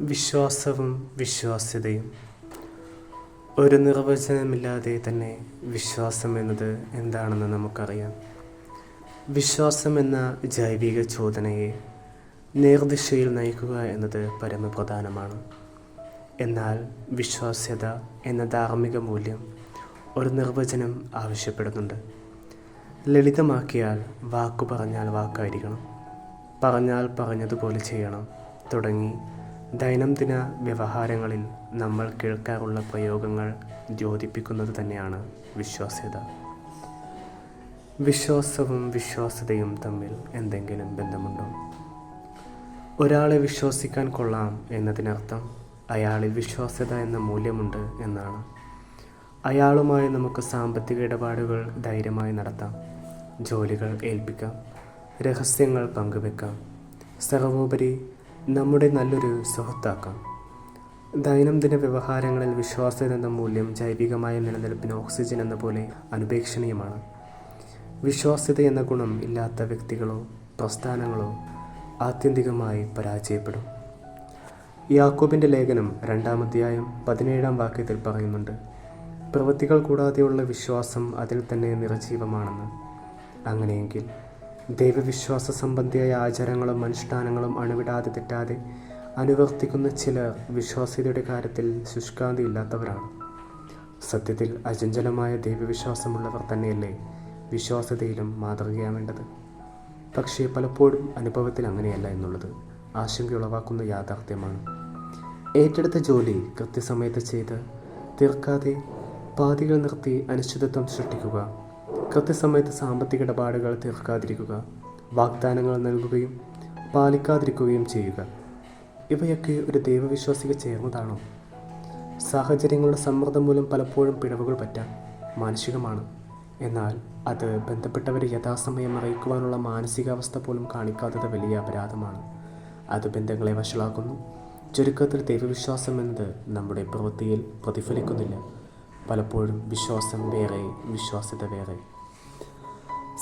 വിശ്വാസവും വിശ്വാസ്യതയും. ഒരു നിർവചനമില്ലാതെ തന്നെ വിശ്വാസം എന്നത് എന്താണെന്ന് നമുക്കറിയാം. വിശ്വാസം എന്ന ജൈവിക ചോദനയെ നേർദിശയിൽ നയിക്കുക എന്നത് പരമപ്രധാനമാണ്. എന്നാൽ വിശ്വാസ്യത എന്ന ധാർമ്മിക മൂല്യം ഒരു നിർവചനം ആവശ്യപ്പെടുന്നുണ്ട്. ലളിതമാക്കിയാൽ വാക്കു പറഞ്ഞാൽ വാക്കായിരിക്കണം. പറഞ്ഞാൽ പറഞ്ഞതുപോലെ ചെയ്യണം. തുടങ്ങി ദൈനംദിന വ്യവഹാരങ്ങളിൽ നമ്മൾ കേൾക്കാറുള്ള പ്രയോഗങ്ങൾ ദ്യോതിപ്പിക്കുന്നത് തന്നെയാണ് വിശ്വാസ്യത. വിശ്വാസവും വിശ്വാസ്യതയും തമ്മിൽ എന്തെങ്കിലും ബന്ധമുണ്ടോ? ഒരാളെ വിശ്വസിക്കാൻ കൊള്ളാം എന്നതിനർത്ഥം അയാളിൽ വിശ്വാസ്യത എന്ന മൂല്യമുണ്ട് എന്നാണ്. അയാളുമായി നമുക്ക് സാമ്പത്തിക ഇടപാടുകൾ ധൈര്യമായി നടത്താം ജോലികൾ ഏൽപ്പിക്കാം രഹസ്യങ്ങൾ പങ്കുവെക്കാം സർവോപരി നമ്മുടെ നല്ലൊരു സുഹൃത്താക്കാം. ദൈനംദിന വ്യവഹാരങ്ങളിൽ വിശ്വാസ്യത എന്ന മൂല്യം ജൈവികമായ നിലനിൽപ്പിന് ഓക്സിജൻ എന്ന പോലെ അനുപേക്ഷണീയമാണ്. വിശ്വാസ്യത എന്ന ഗുണം ഇല്ലാത്ത വ്യക്തികളോ പ്രസ്ഥാനങ്ങളോ ആത്യന്തികമായി പരാജയപ്പെടും. യാക്കോബിന്റെ ലേഖനം രണ്ടാമധ്യായം പതിനേഴാം വാക്യത്തിൽ പറയുന്നുണ്ട് പ്രവൃത്തികൾ കൂടാതെയുള്ള വിശ്വാസം അതിൽ തന്നെ നിർജീവമാണെന്ന് അങ്ങനെയെങ്കിൽ ദൈവവിശ്വാസ സംബന്ധിയായ ആചാരങ്ങളും അനുഷ്ഠാനങ്ങളും അണുവിടാതെ തെറ്റാതെ അനുവർത്തിക്കുന്ന ചിലർ വിശ്വാസ്യതയുടെ കാര്യത്തിൽ ശുഷ്കാന്തി ഇല്ലാത്തവരാണ് സത്യത്തിൽ അചഞ്ചലമായ ദൈവവിശ്വാസമുള്ളവർ തന്നെയല്ലേ വിശ്വാസ്യതയിലും മാതൃകയാവേണ്ടത്? പക്ഷേ പലപ്പോഴും അനുഭവത്തിൽ അങ്ങനെയല്ല എന്നുള്ളത് ആശങ്കയുളവാക്കുന്ന യാഥാർത്ഥ്യമാണ്. ഏറ്റെടുത്ത ജോലി കൃത്യസമയത്ത് ചെയ്ത് തീർക്കാതെ പാതികൾ നിർത്തി അനിശ്ചിതത്വം സൃഷ്ടിക്കുക കൃത്യസമയത്ത് സാമ്പത്തിക ഇടപാടുകൾ തീർക്കാതിരിക്കുക വാഗ്ദാനങ്ങൾ നൽകുകയും പാലിക്കാതിരിക്കുകയും ചെയ്യുക. ഇവയൊക്കെ ഒരു ദൈവവിശ്വാസിക്ക് ചേർന്നതാണോ? സാഹചര്യങ്ങളുടെ സമ്മർദ്ദം മൂലം പലപ്പോഴും പിഴവുകൾ പറ്റാം മാനസികമാണ് എന്നാൽ അത് ബന്ധപ്പെട്ടവരെ യഥാസമയം അറിയിക്കുവാനുള്ള മാനസികാവസ്ഥ പോലും കാണിക്കാത്തത് വലിയ അപരാധമാണ്. അത് ബന്ധങ്ങളെ വഷളാക്കുന്നു. ചുരുക്കത്തിൽ ദൈവവിശ്വാസം എന്നത് നമ്മുടെ പ്രവൃത്തിയിൽ പ്രതിഫലിക്കുന്നില്ല. പലപ്പോഴും വിശ്വാസം വേറെ വിശ്വാസ്യത വേറെ.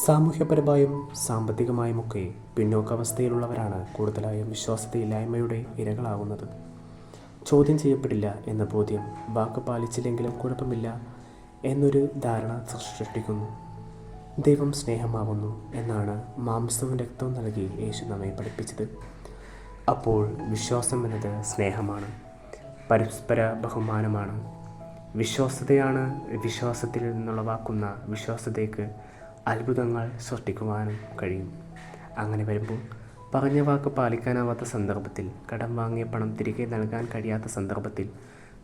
സാമൂഹ്യപരമായും സാമ്പത്തികമായുമൊക്കെ പിന്നോക്കാവസ്ഥയിലുള്ളവരാണ് കൂടുതലായും വിശ്വാസ്യതയില്ലായ്മയുടെ ഇരകളാകുന്നത്. ചോദ്യം ചെയ്യപ്പെടില്ല എന്ന ബോധ്യം വാക്ക് പാലിച്ചില്ലെങ്കിലും കുഴപ്പമില്ല എന്നൊരു ധാരണ സൃഷ്ടിക്കുന്നു. ദൈവം സ്നേഹമാവുന്നു എന്നാണ് മാംസവും രക്തവും നൽകി യേശു നമ്മെ പഠിപ്പിച്ചത്. അപ്പോൾ വിശ്വാസം എന്നത് സ്നേഹമാണ് പരസ്പര ബഹുമാനമാണ്. വിശ്വാസതയാണ് വിശ്വാസത്തിൽ നിന്നുളവാക്കുന്ന വിശ്വാസതയ്ക്ക് അത്ഭുതങ്ങൾ സൃഷ്ടിക്കുവാനും കഴിയും. അങ്ങനെ വരുമ്പോൾ പറഞ്ഞ വാക്ക് പാലിക്കാനാവാത്ത സന്ദർഭത്തിൽ കടം വാങ്ങിയ പണം തിരികെ നൽകാൻ കഴിയാത്ത സന്ദർഭത്തിൽ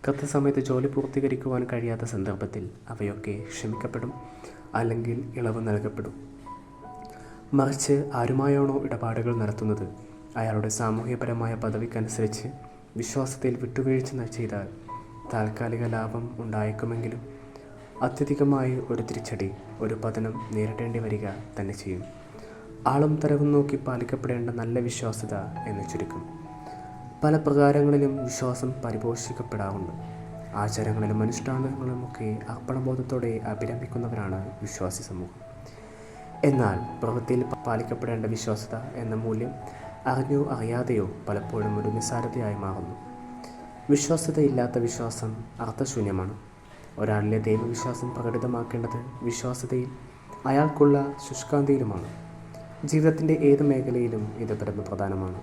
കൃത്യസമയത്ത് ജോലി പൂർത്തീകരിക്കുവാൻ കഴിയാത്ത സന്ദർഭത്തിൽ അവയൊക്കെ ക്ഷമിക്കപ്പെടും അല്ലെങ്കിൽ ഇളവ് നൽകപ്പെടും. മറിച്ച് ആരുമായാണോ ഇടപാടുകൾ നടത്തുന്നത് അയാളുടെ സാമൂഹ്യപരമായ പദവിക്കനുസരിച്ച് വിശ്വാസത്തിൽ വിട്ടുവീഴ്ച ചെയ്താൽ താൽക്കാലിക ലാഭം ഉണ്ടായേക്കുമെങ്കിലും അത്യധികമായി ഒരു തിരിച്ചടി ഒരു പതനം നേരിടേണ്ടി വരിക തന്നെ ചെയ്യും. ആളും തരവും നോക്കി പാലിക്കപ്പെടേണ്ട നല്ല വിശ്വാസ്യത എന്ന് ചുരുക്കം. പല പ്രകാരങ്ങളിലും വിശ്വാസം പരിപോഷിക്കപ്പെടാറുണ്ട്. ആചാരങ്ങളിലും അനുഷ്ഠാനങ്ങളുമൊക്കെ അർപ്പണബോധത്തോടെ അഭിരമിക്കുന്നവരാണ് വിശ്വാസി സമൂഹം. എന്നാൽ പ്രവൃത്തിയിൽ പാലിക്കപ്പെടേണ്ട വിശ്വാസ്യത എന്ന മൂല്യം അറിഞ്ഞോ അറിയാതെയോ പലപ്പോഴും ഒരു നിസ്സാരതയായി മാറുന്നു. വിശ്വാസ്യതയില്ലാത്ത വിശ്വാസം അർത്ഥശൂന്യമാണ്. ഒരാളിലെ ദൈവവിശ്വാസം പ്രകടിതമാക്കേണ്ടത് വിശ്വാസതയിൽ അയാൾക്കുള്ള ശുഷ്കാന്തിയിലുമാണ്. ജീവിതത്തിന്റെ ഏത് മേഖലയിലും ഇത് പരമപ്രധാനമാണ്.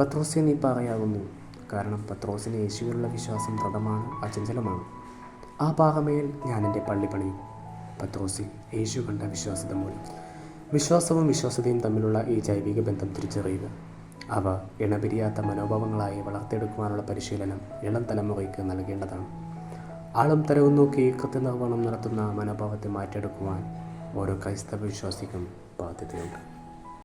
പത്രോസ്യൻ ഈ പാറയാകുന്നു കാരണം പത്രോസിന് യേശുവിലുള്ള വിശ്വാസം ദൃഢമാണ് അചഞ്ചലമാണ്. ആ പാറമേൽ ഞാൻ എന്റെ പള്ളി പണിയും പത്രോസിൽ യേശു കണ്ട വിശ്വാസത മൂലം. വിശ്വാസവും വിശ്വാസതയും തമ്മിലുള്ള ഈ ജൈവിക ബന്ധം തിരിച്ചറിയുക. അവ ഇണപിരിയാത്ത മനോഭാവങ്ങളായി വളർത്തിയെടുക്കുവാനുള്ള പരിശീലനം ഇളം തലമുറയ്ക്ക് നൽകേണ്ടതാണ്. ആളും തരവും നോക്കി കൃത്യനിർവഹണം നടത്തുന്ന മനോഭാവത്തെ മാറ്റിയെടുക്കുവാൻ ഓരോ ക്രൈസ്തവ വിശ്വാസിക്കും ബാധ്യതയുണ്ട്.